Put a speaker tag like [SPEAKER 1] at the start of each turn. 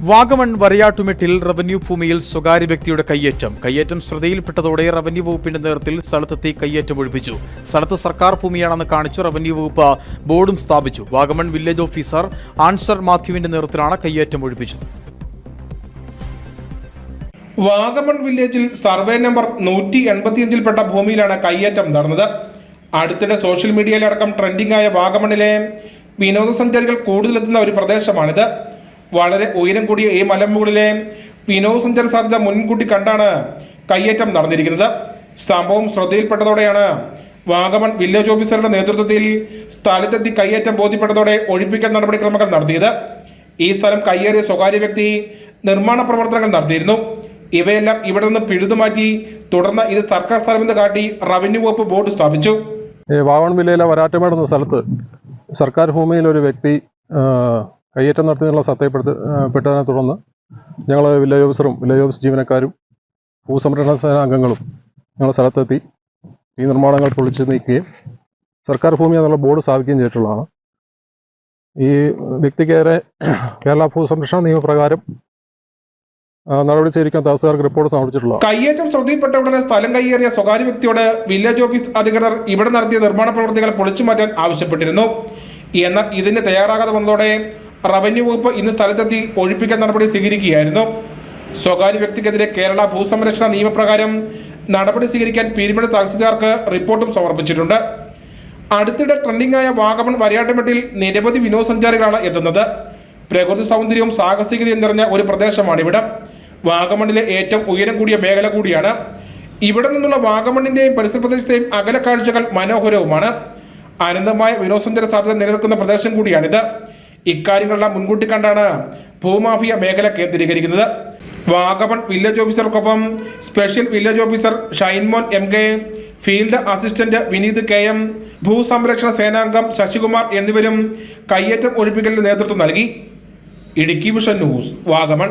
[SPEAKER 1] Vagamon വരയാട്ടുമെട്ടിൽ revenue ഭൂമിയിൽ സ്വകാര്യ വ്യക്തിയുടെ കയ്യേറ്റം. കയ്യേറ്റം ശ്രദ്ധയിൽപ്പെട്ടതോടെ റവന്യൂ വകുപ്പിന്റെ നേതൃത്വത്തിൽ സ്ഥലത്തെത്തി കയ്യേറ്റം ഒഴിപ്പിച്ചു. സ്ഥലത്ത് സർക്കാർ ഭൂമിയാണെന്ന് കാണിച്ചു റവന്യൂ വകുപ്പ് ബോർഡും സ്ഥാപിച്ചു. വാഗമൺ വില്ലേജ് ഓഫീസർ ആൻസർ മാത്യുവിന്റെ നേതൃത്വത്തിലാണ് കയ്യേറ്റം ഒഴിപ്പിച്ചത്.
[SPEAKER 2] വാഗമൺ വില്ലേജിൽ സർവേ നമ്പർ നൂറ്റി എൺപത്തിയഞ്ചിൽപ്പെട്ട ഭൂമിയിലാണ് കയ്യേറ്റം നടന്നത്. അടുത്തിടെ സോഷ്യൽ മീഡിയയിലടക്കം ട്രെൻഡിംഗ് ആയ വാഗമണിലെ വിനോദസഞ്ചാരികൾ കൂടുതലെത്തുന്ന ഒരു പ്രദേശമാണിത്. വളരെ ഉയരം കൂടിയ ഈ മലമുകളിലെ വിനോദസഞ്ചാര സാധ്യത മുൻകൂട്ടി കണ്ടാണ് കയ്യേറ്റം നടന്നിരിക്കുന്നത്. സംഭവം ശ്രദ്ധയിൽപ്പെട്ടതോടെയാണ് വാഗമൺ വില്ലേജ് ഓഫീസറുടെ നേതൃത്വത്തിൽ സ്ഥലത്തെത്തി കയ്യേറ്റം ബോധ്യപ്പെട്ടതോടെ ഒഴിപ്പിക്കൽ നടപടിക്രമങ്ങൾ നടത്തിയത്. ഈ സ്ഥലം കയ്യേറിയ സ്വകാര്യ വ്യക്തി നിർമ്മാണ പ്രവർത്തനങ്ങൾ നടത്തിയിരുന്നു. ഇവയെല്ലാം ഇവിടെ നിന്ന് പിഴുതുമാറ്റി തുടർന്ന് ഇത് സർക്കാർ സ്ഥലമെന്ന് കാട്ടി റവന്യൂ വകുപ്പ് ബോർഡ് സ്ഥാപിച്ചു.
[SPEAKER 3] വാഗമൺ വില്ലയിലെ വരാറ്റമേട് എന്ന സ്ഥലത്ത് സർക്കാർ ഭൂമിയിൽ ഒരു വ്യക്തി കയ്യേറ്റം നടത്തിയുള്ള സത്യപ്പെടുത്ത പെട്ടതിനെ തുടർന്ന് ഞങ്ങൾ വില്ലേജ് ഓഫീസറും വില്ലേജ് ഓഫീസ് ജീവനക്കാരും ഭൂസംരക്ഷണ സേന അംഗങ്ങളും ഞങ്ങൾ സ്ഥലത്തെത്തി. ഈ നിർമ്മാണങ്ങൾ പൊളിച്ചു നീക്കുകയും സർക്കാർ ഭൂമി എന്നുള്ള ബോർഡ് സ്ഥാപിക്കുകയും ചെയ്തിട്ടുള്ളതാണ്. ഈ വ്യക്തിക്കേറെ കേരള ഭൂസംരക്ഷണ നിയമപ്രകാരം നടപടി സ്വീകരിക്കാൻ തഹസിൽദാർക്ക് റിപ്പോർട്ട് സമർപ്പിച്ചിട്ടുള്ളത്
[SPEAKER 2] കയ്യേറ്റം ശ്രദ്ധയിൽപ്പെട്ട ഉടനെ സ്ഥലം കയ്യേറിയ സ്വകാര്യ വ്യക്തിയോട് വില്ലേജ് ഓഫീസ് അധികൃതർ ഇവിടെ നടത്തിയ നിർമ്മാണ പ്രവർത്തികൾ പൊളിച്ചു മാറ്റാൻ ആവശ്യപ്പെട്ടിരുന്നു. എന്നാൽ ഇതിന് തയ്യാറാകാതെ വന്നതോടെ റവന്യൂ വകുപ്പ് ഇന്ന് സ്ഥലത്തെത്തി ഒഴിപ്പിക്കൽ നടപടി സ്വീകരിക്കുകയായിരുന്നു. സ്വകാര്യ വ്യക്തിക്കെതിരെ കേരള ഭൂസംരക്ഷണ നിയമപ്രകാരം നടപടി സ്വീകരിക്കാൻ പീരുമേട് തഹസിൽദാർക്ക് റിപ്പോർട്ടും സമർപ്പിച്ചിട്ടുണ്ട്. അടുത്തിടെ ട്രെൻഡിംഗ് ആയ വാഗമൺ വരയാട്ടുമെട്ടിൽ നിരവധി വിനോദസഞ്ചാരികളാണ് എത്തുന്നത്. പ്രകൃതി സൗന്ദര്യവും സാഹസികതയും നിറഞ്ഞ ഒരു പ്രദേശമാണ് ഇവിടെ വാഗമണിലെ ഏറ്റവും ഉയരം കൂടിയ മേഖല കൂടിയാണ്. ഇവിടെ നിന്നുള്ള വാഗമണിന്റെയും പരിസര പ്രദേശത്തെയും അകല കാഴ്ചകൾ മനോഹരവുമാണ്. അനന്തമായ വിനോദസഞ്ചാര സാധ്യത നിലനിൽക്കുന്ന പ്രദേശം കൂടിയാണിത്. ഇക്കാര്യങ്ങളെല്ലാം മുൻകൂട്ടി കണ്ടാണ് ഭൂമാഫിയ മേഖല കേന്ദ്രീകരിക്കുന്നത്. Vagamon village ഓഫീസർക്കൊപ്പം special village officer Shinemon M K field assistant Vineeth K M ഭൂസംരക്ഷണ സേനാംഗം ശശികുമാർ എന്നിവരും കയ്യേറ്റം ഒഴിപ്പിക്കലിന് നേതൃത്വം നൽകി. Idukki vision news Vagamon.